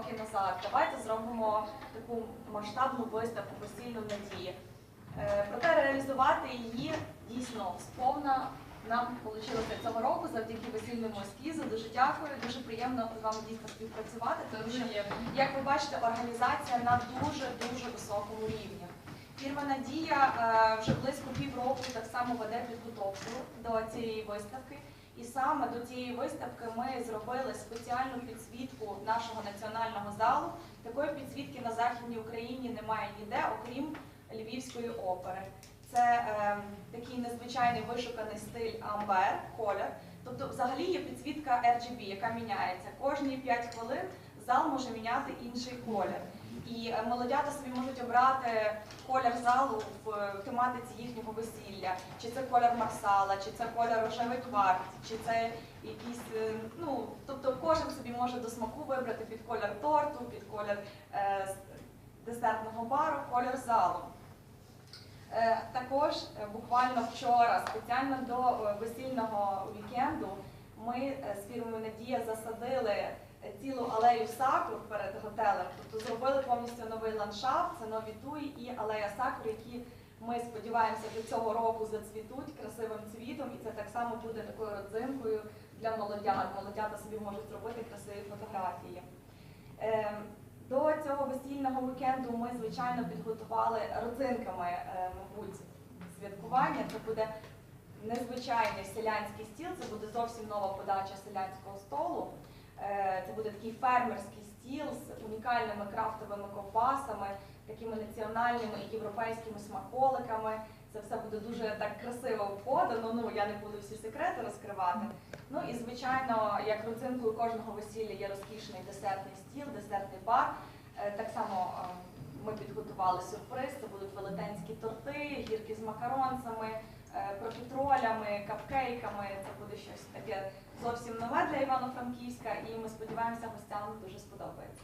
роки назад. Давайте зробимо таку масштабну виставку весільну надії. Е, Проте реалізувати її дійсно сповна нам вийшло цього року завдяки весільному ескізу. Дуже дякую, дуже приємно з вами дійсно співпрацювати, тому що як ви бачите, організація на дуже дуже високому рівні. Фірма Надія е, вже близько півроку так само веде підготовку до цієї виставки. І саме до цієї виставки ми зробили спеціальну підсвітку нашого національного залу. Такої підсвітки на Західній Україні немає ніде, окрім Львівської опери. Це е, такий незвичайний вишуканий стиль амбер, колір. Тобто, взагалі є підсвітка RGB, яка міняється. Кожні 5 хвилин зал може міняти інший колір. І молодята собі можуть обрати колір залу в тематиці їхнього весілля. Чи це колір марсала, чи це колір рожевий кварц, чи це якийсь, е, ну, тобто кожен собі може до смаку вибрати під колір торту, під колір е, десертного бару, колір залу. Е, Також е, буквально вчора, спеціально до е, весільного вікенду, ми е, з фірмою Надія засадили е, цілу алею сакур перед готелем. Тобто зробили повністю новий ландшафт, це нові туї і алея сакур, які ми сподіваємося до цього року зацвітуть красивим цвітом, і це так само буде такою родзинкою для молодят. Молодята собі можуть зробити красиві фотографії. Ем, До цього весільного вікенду ми, звичайно, підготували родзинками, е, мабуть, святкування. Це буде незвичайний селянський стіл, це буде зовсім нова подача селянського столу. Е, Це буде такий фермерський стіл з унікальними крафтовими ковбасами, такими національними і європейськими смаколиками. Це все буде дуже так красиво подано. Ну я не буду всі секрети розкривати. Ну і звичайно, як родзинкою кожного весілля є розкішний десертний стіл, десертний бар. Е, Так само е, ми підготували сюрприз. Це будуть велетенські торти, гірки з макаронцями, капкейками. Це буде щось таке зовсім нове для Івано-Франківська, і ми сподіваємося, гостям дуже сподобається.